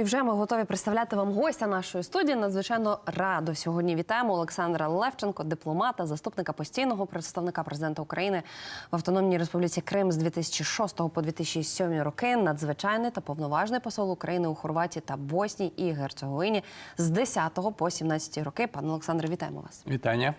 І вже ми готові представляти вам гостя нашої студії. Надзвичайно радо сьогодні вітаємо Олександра Левченко, дипломата, заступника постійного представника президента України в Автономній Республіці Крим з 2006 по 2007 роки. Надзвичайний та повноважний посол України у Хорватії та Боснії і Герцеговині з 10 по 17 роки. Пане Олександре, вітаємо вас. Вітання.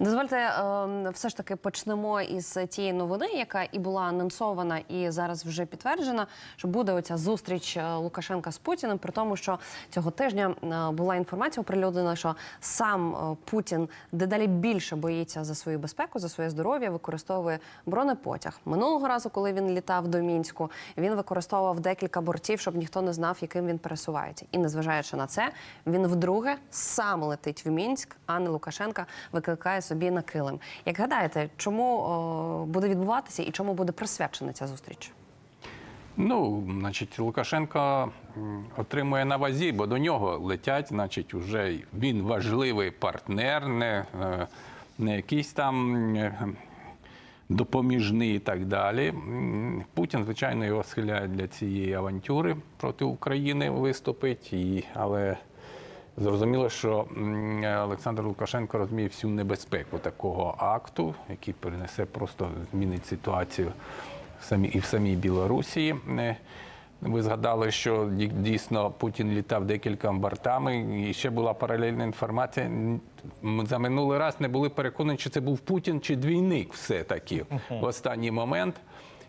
Дозвольте, е, все ж таки почнемо із тієї новини, яка і була анонсована, і зараз вже підтверджена, що буде оця зустріч е, Лукашенка з Путіним. При тому, що цього тижня е, була інформація оприлюднена, що сам е, Путін дедалі більше боїться за свою безпеку, за своє здоров'я, використовує бронепотяг. Минулого разу, коли він літав до мінську, він використовував декілька бортів, щоб ніхто не знав, яким він пересувається. І незважаючи на це, він вдруге сам летить в мінськ, а не Лукашенка викликає собі на килим. Як гадаєте, чому о, буде відбуватися і чому буде присвячена ця зустріч? Ну, значить, Лукашенко отримує на вазі, бо до нього летять, значить, уже він важливий партнер, не, е, не якийсь там е, допоміжний і так далі. Путін, звичайно, його схиляє для цієї авантюри проти України виступить, і, але зрозуміло, що Олександр Лукашенко розуміє всю небезпеку такого акту, який перенесе просто змінить ситуацію самі, і в самій Білорусі. Е, Ви згадали, що дійсно Путін літав декількома бортами, і ще була паралельна інформація. Ми за минулий раз не були переконані, чи це був Путін чи двійник все-таки в останній момент.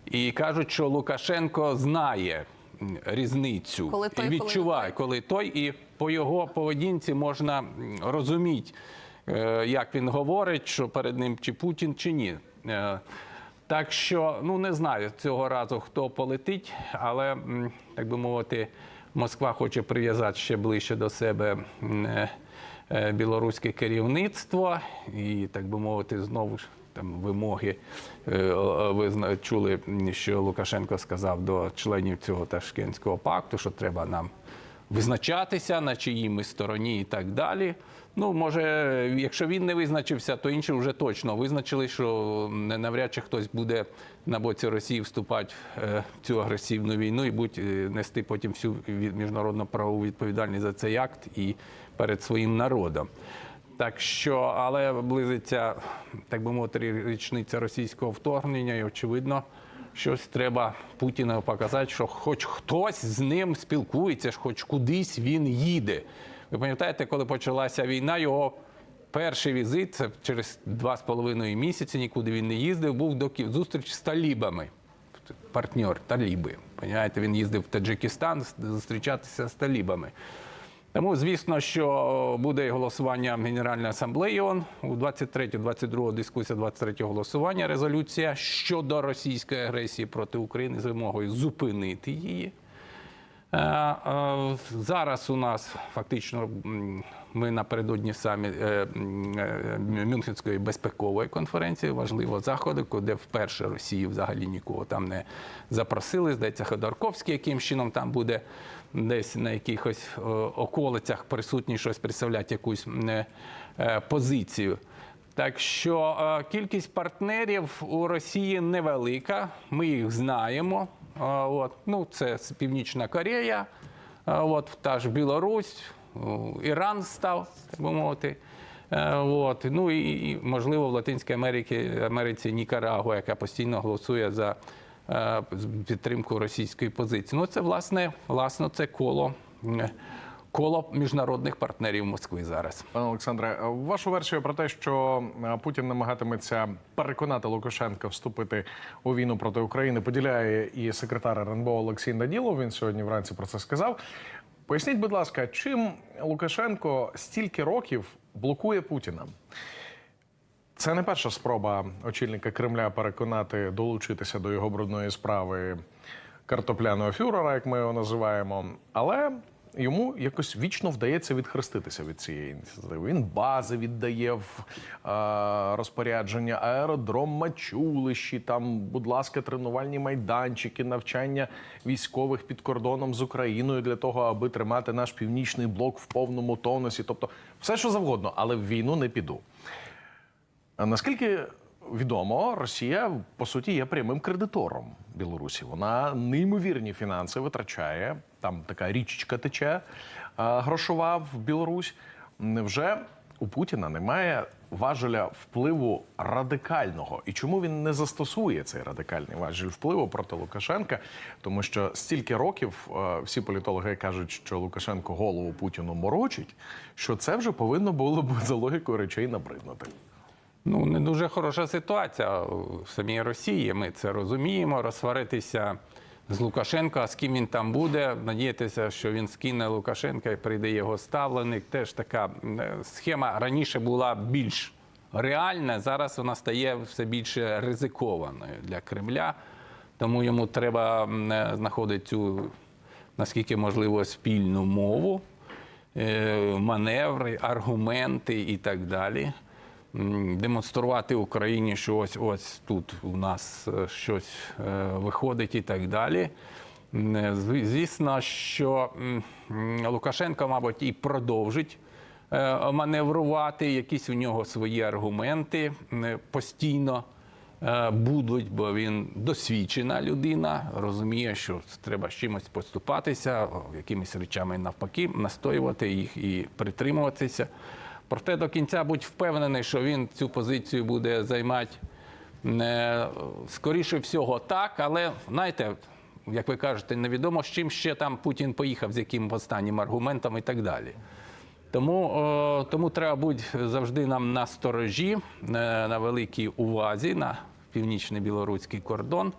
І кажуть, що Лукашенко знає різницю Коли той, і коли відчуває, коли той, і по його поведінці можна розуміти, е, як він говорить, що перед ним чи Путін, чи ні. Так що, ну не знаю цього разу, хто полетить, але так би мовити, Москва хоче прив'язати ще ближче до себе е, е, білоруське керівництво і, так би мовити, знову ж там вимоги. Е, Ви чули, що Лукашенко сказав до членів цього Ташкентського пакту, що треба нам визначатися, на чиїй ми стороні і так далі. Ну, може, якщо він не визначився, то інші вже точно визначили, що навряд чи хтось буде на боці Росії вступати е, в цю агресивну війну і будь е, нести потім всю міжнародну правову відповідальність за цей акт і перед своїм народом. Так що, але близиться, так би мовити, річниця російського вторгнення, і очевидно, щось треба Путіну показати, що хоч хтось з ним спілкується, хоч кудись він їде. Ви пам'ятаєте, коли почалася війна, його перший візит, через два з половиною місяці, нікуди він не їздив, був до зустріч з талібами. Партнер таліби. Пам'ятаєте, він їздив в Таджикистан зустрічатися з талібами. Тому, звісно, що буде голосування Генеральної асамблеї ООН у 23-22 дискусія 23 голосування. Резолюція щодо російської агресії проти України з вимогою зупинити її. Е, е, Зараз у нас фактично ми напередодні самі е, Мюнхенської безпекової конференції, важливого заходу, де вперше Росію взагалі нікого там не запросили. Здається, Ходорковський яким чином там буде десь на якихось околицях присутній щось представляти якусь позицію. Так що кількість партнерів у Росії невелика, ми їх знаємо. От. Ну, це Північна Корея, от, та ж Білорусь, Іран став, так би мовити. Е, От. Ну і, можливо, в Латинській Америці, Америці Нікарагуа, яка постійно голосує за е, підтримку російської позиції. Ну, це власне, власне це коло, е, коло міжнародних партнерів Москви зараз. Пане Олександре, вашу версію про те, що е, Путін намагатиметься переконати Лукашенка вступити у війну проти України, поділяє і секретар РНБО Олексій Наділов. Він сьогодні вранці про це сказав. Поясніть, будь ласка, чим Лукашенко стільки років блокує Путіна? Це не перша спроба очільника Кремля переконати долучитися до його брудної справи картопляного фюрера, як ми його називаємо. Але йому якось вічно вдається відхреститися від цієї ініціативи. Він бази віддає в е, розпорядження, аеродром, мачулищі, там, будь ласка, тренувальні майданчики, навчання військових під кордоном з Україною для того, аби тримати наш північний блок в повному тонусі. Тобто, все що завгодно, але в війну не піду. А наскільки відомо, Росія по суті є прямим кредитором Білорусі. Вона неймовірні фінанси витрачає. Там така річечка тече е, грошова в Білорусь. Невже у Путіна немає важеля впливу радикального? І чому він не застосує цей радикальний важель впливу проти Лукашенка? Тому що стільки років е, всі політологи кажуть, що Лукашенко голову Путіну морочить, що це вже повинно було б за логікою речей набриднути. Ну, не дуже хороша ситуація в самій Росії. Ми це розуміємо. Розсваритися з Лукашенко, а з ким він там буде, надіятися, що він скине Лукашенка і прийде його ставленик. Теж така е, схема раніше була більш реальна, зараз вона стає все більше ризикованою для Кремля. Тому йому треба е, знаходити цю, наскільки можливо, спільну мову е, маневри, аргументи і так далі. Демонструвати Україні, що ось ось тут у нас е, щось е, виходить і так далі. Е, зв- Звісно, що Лукашенко, мабуть, і продовжить маневрувати. Якісь у нього свої аргументи постійно будуть, бо він досвідчена людина, розуміє, що треба з чимось поступатися, якимись речами навпаки, настоювати їх і притримуватися. Проте до кінця будь впевнений, що він цю позицію буде займати е, скоріше всього так, але знаєте, як ви кажете, невідомо з чим ще там Путін поїхав, з яким останнім аргументом і так далі. Тому, о, тому треба бути завжди нам на сторожі, е, на великій увазі, на північний білоруський кордон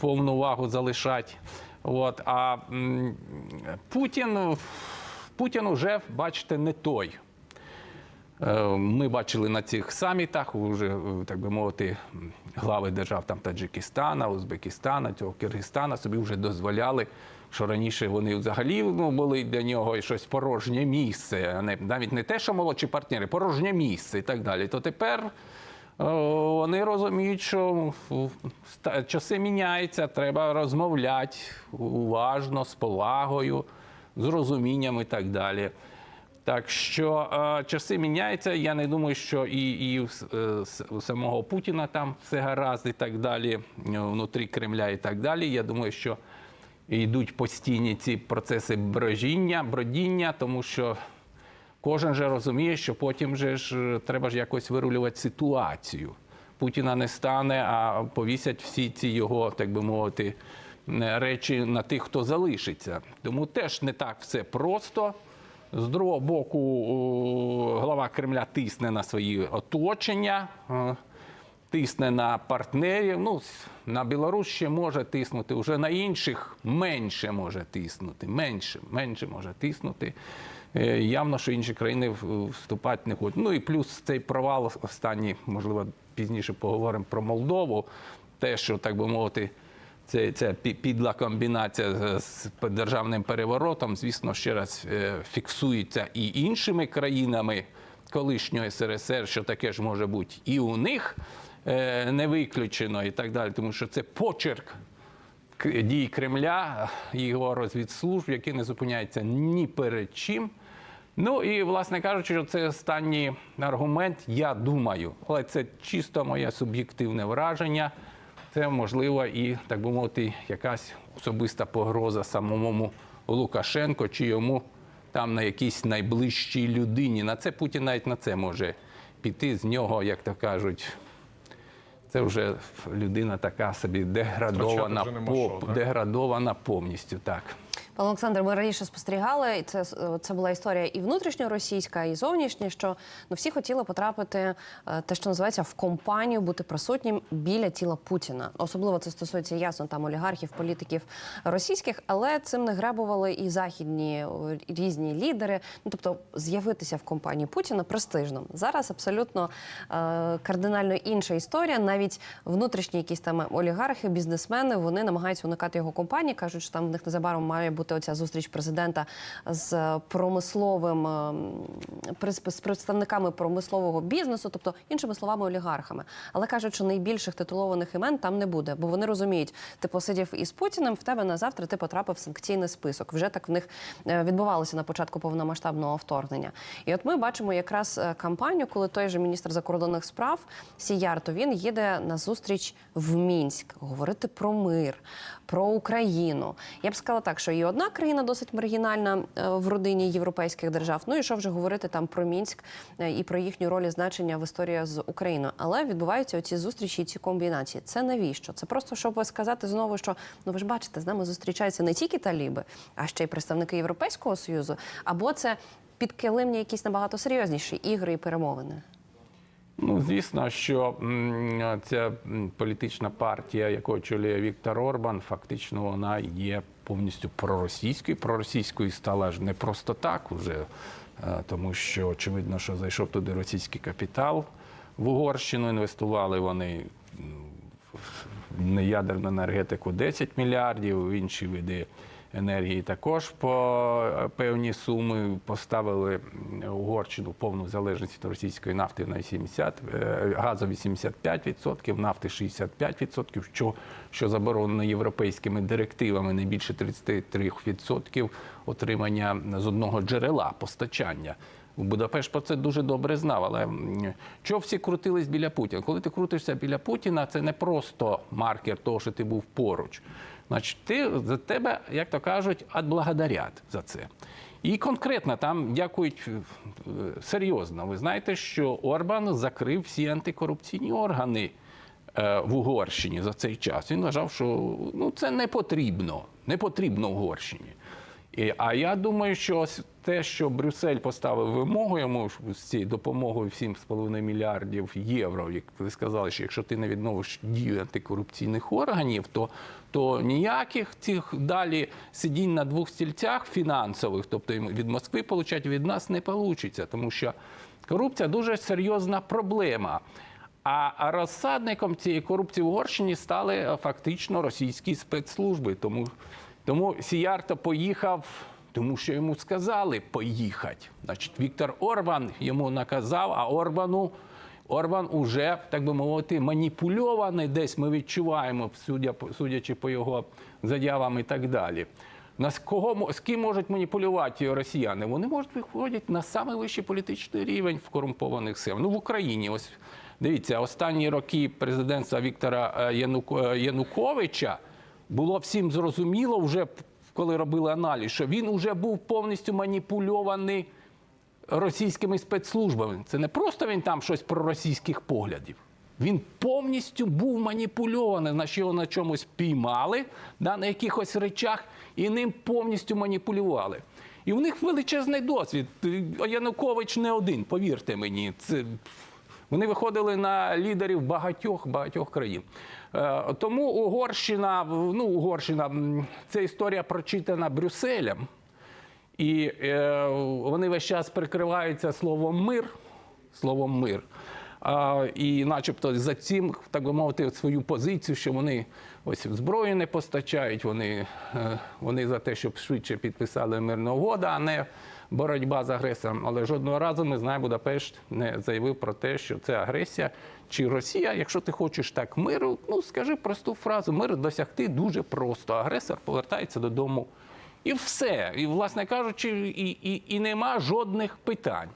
повну увагу залишати. От, а Путін, Путін уже, бачите, не той. Е, Ми бачили на цих самітах, уже, е, так би мовити, глави держав там Таджикистана, Узбекистана, цього Киргизстана собі вже дозволяли, що раніше вони взагалі ну, були для нього щось порожнє місце, а навіть не те, що молодші партнери, порожнє місце і так далі. То тепер вони розуміють, що часи міняються, треба розмовляти уважно, з повагою, з розумінням і так далі. Так що е, часи міняються. Я не думаю, що і, і е, у самого Путіна там все гаразд і так далі, е, внутрі Кремля і так далі. Я думаю, що йдуть постійні ці процеси брожіння, бродіння, тому що кожен же розуміє, що потім же ж е, треба ж якось вирулювати ситуацію. Путіна не стане, а повісять всі ці його, так би мовити, е, речі на тих, хто залишиться. Тому теж не так все просто. З другого боку, глава Кремля тисне на свої оточення, е, тисне на партнерів. Ну, на Білорусь ще може тиснути, вже на інших менше може тиснути. Менше, менше може тиснути. Е, Явно, що інші країни вступати не хочуть. Ну і плюс цей провал останній, можливо, пізніше поговоримо про Молдову. Те, що так би мовити, це, ця підла комбінація з- державним переворотом, звісно, ще раз е, фіксується і іншими країнами колишнього СРСР, що таке ж може бути і у них е, не виключено, і так далі, тому що це почерк дій Кремля, його розвідслужб, які не зупиняються ні перед чим. Ну і, власне кажучи, що це останній аргумент, я думаю, але це чисто моє суб'єктивне враження. Це можливо і, так би мовити, якась особиста погроза самому Лукашенко чи йому там на якійсь найближчій людині. На це Путін навіть на це може піти з нього, як то кажуть. Це вже людина така собі деградована, вже нема що, так? деградована повністю. Так. Пан Олександр, ми раніше спостерігали, і це, це була історія і внутрішньоросійська, і зовнішня, що ну, всі хотіли потрапити е, те, що називається в компанію, бути присутнім біля тіла Путіна. Особливо це стосується ясно там олігархів, політиків російських, але цим не гребували і західні різні лідери. Ну тобто з'явитися в компанії Путіна престижно. Зараз абсолютно е, кардинально інша історія. Навіть внутрішні якісь там олігархи, бізнесмени вони намагаються уникати його компанії, кажуть, що там в них незабаром має бути бути оця зустріч президента з промисловим ем, з представниками промислового бізнесу, тобто іншими словами, олігархами. Але кажуть, що найбільших титулованих імен там не буде, бо вони розуміють, ти посидів із Путіним, в тебе на завтра ти потрапив в санкційний список. Вже так в них е, відбувалося на початку повномасштабного вторгнення. І от ми бачимо якраз е, кампанію, коли той же міністр закордонних справ Сіярто він їде на зустріч в Мінськ говорити про мир, про Україну. Я б сказала так, що і одна країна досить маргінальна е, в родині європейських держав. Ну і що вже говорити там про Мінськ е, і про їхню роль і значення в історії з Україною. Але відбуваються оці зустрічі ці комбінації. Це навіщо? Це просто щоб сказати знову, що ну ви ж бачите, з нами зустрічаються не тільки таліби, а ще й представники Європейського союзу, або це підкилимні якісь набагато серйозніші ігри і перемовини. Ну, звісно, що ця політична партія, яку очолює Віктор Орбан, фактично вона є повністю проросійською. Проросійською стала ж не просто так уже, е, тому що очевидно, що зайшов туди російський капітал в Угорщину. Інвестували вони в неядерну енергетику 10 мільярдів, в інші види енергії також по е, певні суми поставили Угорщину повну залежність від російської нафти на 70, е, газу 85%, нафти 65%, що, що заборонено європейськими директивами не більше 33% отримання з одного джерела постачання. Будапешт про це дуже добре знав. Але чого всі крутились біля Путіна? Коли ти крутишся біля Путіна, це не просто маркер того, що ти був поруч. Значить, ти за тебе, як то кажуть, отблагодарять за це. І конкретно там дякують е, серйозно. Ви знаєте, що Орбан закрив всі антикорупційні органи е, в Угорщині за цей час. Він вважав, що ну, це не потрібно, не потрібно Угорщині. І, а я думаю, що те, що Брюссель поставив вимогу йому з цією допомогою в 7,5 мільярдів євро, як ви сказали, що якщо ти не відновиш дію антикорупційних органів, то, то ніяких цих далі сидінь на двох стільцях фінансових, тобто від Москви получать, від нас не вийде, тому що корупція дуже серйозна проблема. А а розсадником цієї корупції в Угорщині стали е, фактично російські спецслужби. Тому, тому Сіярто поїхав, тому що йому сказали поїхати. Значить, Віктор Орбан йому наказав, а Орбану. Орбан уже, так би мовити, маніпульований десь ми відчуваємо, судячи по його заявам і так далі. На кого з ким можуть маніпулювати росіяни? Вони можуть виходити на найвищий політичний рівень в корумпованих сил. Ну в Україні, ось дивіться, останні роки президентства Віктора е, е, Януковича було всім зрозуміло, вже коли робили аналіз, що він вже був повністю маніпульований російськими спецслужбами. Це не просто він там щось про російських поглядів. Він повністю був маніпульований, на що його на чомусь піймали, да, на якихось речах, і ним повністю маніпулювали. І в них величезний досвід. Янукович не один, повірте мені. Це вони виходили на лідерів багатьох багатьох країн. Е, Тому Угорщина, ну Угорщина, це історія прочитана Брюсселем. І е, вони весь час прикриваються словом мир, словом мир. І начебто за цим, так би мовити, свою позицію, що вони ось зброю не постачають, вони, е, вони за те, щоб швидше підписали мирну угоду, а не боротьба з агресором. Але жодного разу ми знаємо, Будапешт не заявив про те, що це агресія чи Росія. Якщо ти хочеш так миру, ну скажи просту фразу: мир досягти дуже просто. Агресор повертається додому. І все. І, власне кажучи, і, і, і нема жодних питань.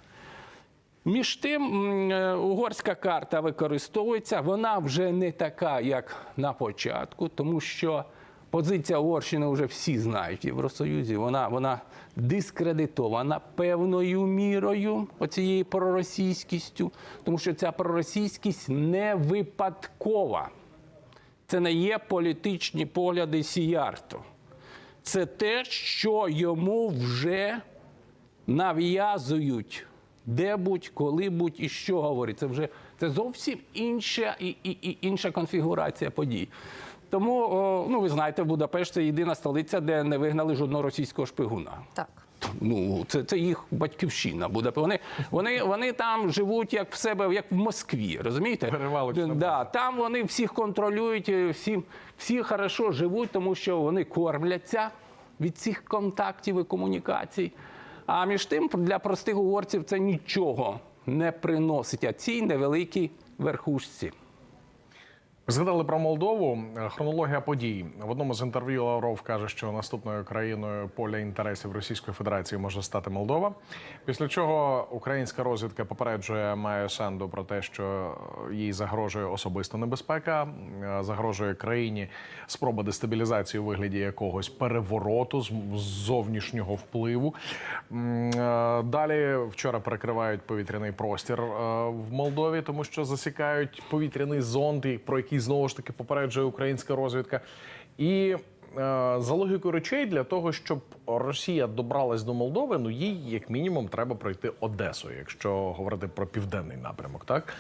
Між тим, е, угорська карта використовується, вона вже не така, як на початку, тому що позиція Угорщини вже всі знають в Євросоюзі. Вона, вона дискредитована певною мірою оцією проросійськістю, тому що ця проросійськість не випадкова. Це не є політичні погляди Сіярто. Це те, що йому вже нав'язують де-будь, коли-будь і що говорить. Це вже це зовсім інша і, і, і інша конфігурація подій. Тому, ну ви знаєте, Будапешт це єдина столиця, де не вигнали жодного російського шпигуна. Так. Ну, це, це їх батьківщина буде. Вони, вони, вони там живуть як в себе, як в Москві, розумієте? Да, там вони всіх контролюють, е, всі, всі хорошо живуть, тому що вони кормляться. від цих контактів і комунікацій. А між тим для простих угорців це нічого не приносить, а цій невеликій верхушці. Згадали про Молдову. Хронологія подій в одному з інтерв'ю Лавров каже, що наступною країною поля інтересів Російської Федерації може стати Молдова. Після чого українська розвідка попереджує Майю Санду про те, що їй загрожує особиста небезпека, загрожує країні спроба дестабілізації у вигляді якогось перевороту з зовнішнього впливу. Е, Далі вчора перекривають повітряний простір е, в Молдові, тому що засікають повітряний зонд, про який знову ж таки попереджує українська розвідка. І е, за логікою речей, для того, щоб Росія добралась до Молдови, ну їй як мінімум треба пройти Одесу, якщо говорити про південний напрямок, так.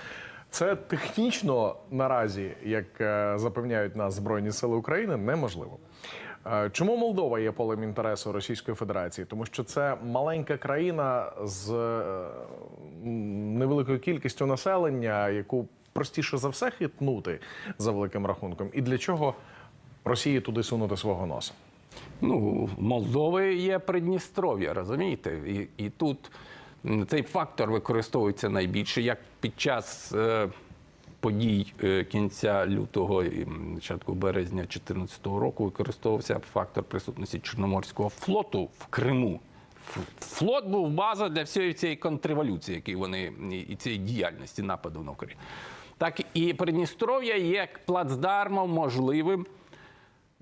Це технічно наразі, як е, запевняють нас Збройні Сили України, неможливо. Е, Чому Молдова є полем інтересу Російської Федерації? Тому що це маленька країна з невеликою кількістю населення, яку простіше за все хитнути за великим рахунком. І для чого Росії туди сунути свого носа? Ну, Молдови є Придністров'я, розумієте? І, і тут цей фактор використовується найбільше, як під час е, подій е, кінця лютого і початку березня 2014 року використовувався фактор присутності Чорноморського флоту в Криму. Флот був база для всієї цієї контрреволюції, які вони і- цієї діяльності нападу на Україну. Так і Придністров'я є плацдармом можливим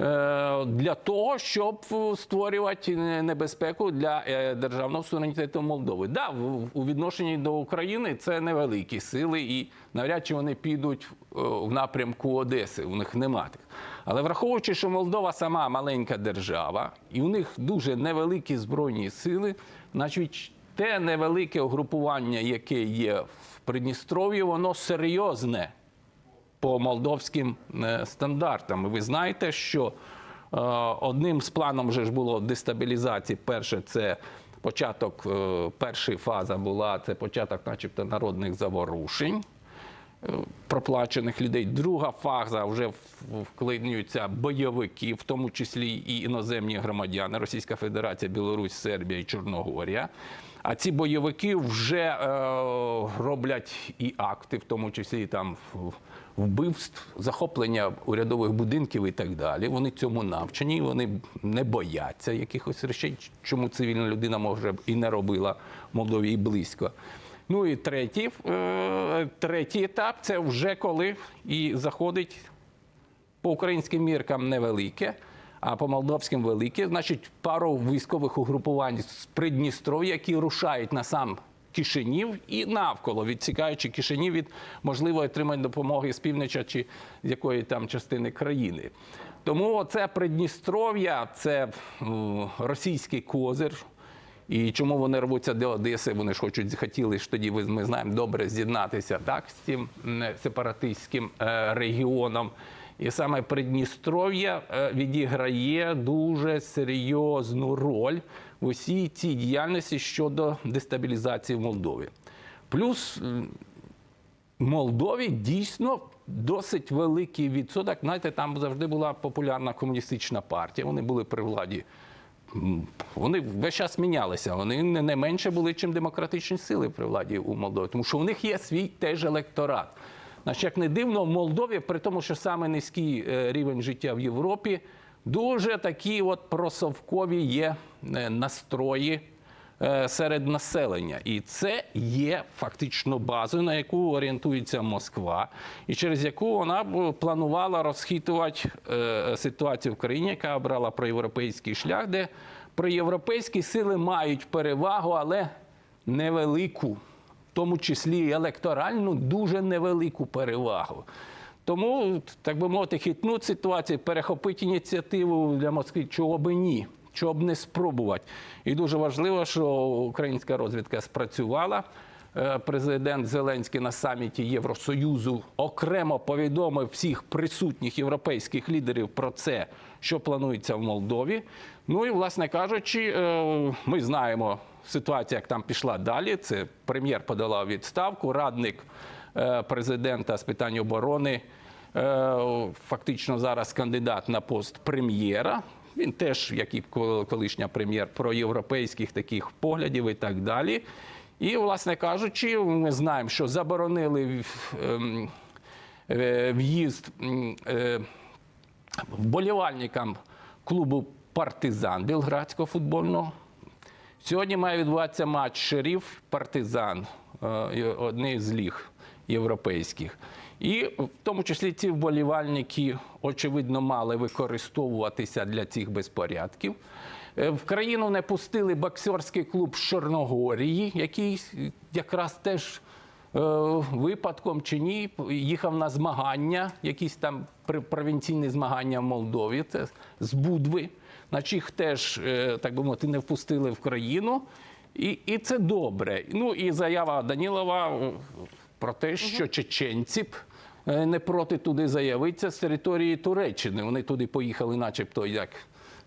е, для того, щоб створювати небезпеку для е, державного суверенітету Молдови. Да, у відношенні до України це невеликі сили, і навряд чи вони підуть е, в напрямку Одеси. У них нема тих. Але враховуючи, що Молдова сама маленька держава, і у них дуже невеликі збройні сили, значить, те невелике угрупування, яке є в Придністров'ї, воно серйозне по молдовським е, стандартам. Ви знаєте, що е, одним з планом вже ж було дестабілізації. Перше, це початок, е, перша фаза була це початок, начебто, народних заворушень. Проплачених людей. Друга фаза вже вклинюються бойовики, в тому числі і іноземні громадяни Російська Федерація, Білорусь, Сербія і Чорногорія. А ці бойовики вже е, роблять і акти, в тому числі там вбивств, захоплення урядових будинків і так далі. Вони цьому навчені, вони не бояться якихось речей, чому цивільна людина може і не робила в Молдові і близько. Ну і третій, е, третій етап це вже коли і заходить по українським міркам невелике, а по молдовським велике. Значить, пару військових угрупувань з Придністров'я, які рушають на сам Кишинів і навколо, відсікаючи Кишинів від можливої отримання допомоги з півночі чи з якої там частини країни. Тому це Придністров'я, це російський козир. І чому вони рвуться до Одеси? Вони ж хочуть хотіли ж тоді, ми знаємо, добре з'єднатися так з цим сепаратистським е, регіоном. І саме Придністров'я е, відіграє дуже серйозну роль в усій цій діяльності щодо дестабілізації в Молдові. Плюс Молдові дійсно досить великий відсоток. Знаєте, там завжди була популярна комуністична партія. Вони були при владі. Вони весь час мінялися. Вони не менше були, чим демократичні сили при владі у Молдові, тому що у них є свій теж електорат. Значить, як не дивно, в Молдові, при тому, що саме низький е, рівень життя в Європі, дуже такі от просовкові є е, настрої е, серед населення. І це є фактично базою, на яку орієнтується Москва, і через яку вона планувала розхитувати ситуацію в країні, яка обрала проєвропейський шлях, де проєвропейські сили мають перевагу, але невелику, в тому числі і електоральну, дуже невелику перевагу. Тому, так би мовити, хитнуть ситуацію, перехопити ініціативу для Москви, чого би ні, чого б не спробувати. І дуже важливо, що українська розвідка спрацювала. Е, Президент Зеленський на саміті Євросоюзу окремо повідомив всіх присутніх європейських лідерів про це, що планується в Молдові. Ну і, власне кажучи, е, ми знаємо ситуацію, як там пішла далі. Це прем'єр подала відставку, радник е, президента з питань оборони. е, Фактично зараз кандидат на пост прем'єра. Він теж, як і кол- колишня прем'єр, проєвропейських таких поглядів і так далі. І, власне кажучи, ми знаємо, що заборонили ем, е, в'їзд вболівальникам клубу Партизан Білградського футбольного. Сьогодні має відбуватися матч Шеріф Партизан, е, і одний з ліг європейських. І в тому числі ці вболівальники, очевидно, мали використовуватися для цих безпорядків. Е, В країну не пустили боксерський клуб з Чорногорії, який якраз теж е, випадком чи ні, їхав на змагання, якісь там провінційні змагання в Молдові, це з Будви. Значить, їх теж, е, так би мовити, не впустили в країну. І, і це добре. Ну і заява Данілова про те, що чеченці б е, не проти туди заявитися з території Туреччини. Вони туди поїхали, начебто, як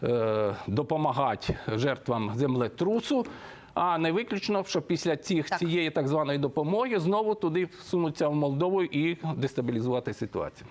е, допомагати жертвам землетрусу. А не виключно, що після цих, Так. цієї так званої допомоги знову туди всунуться в Молдову і дестабілізувати ситуацію.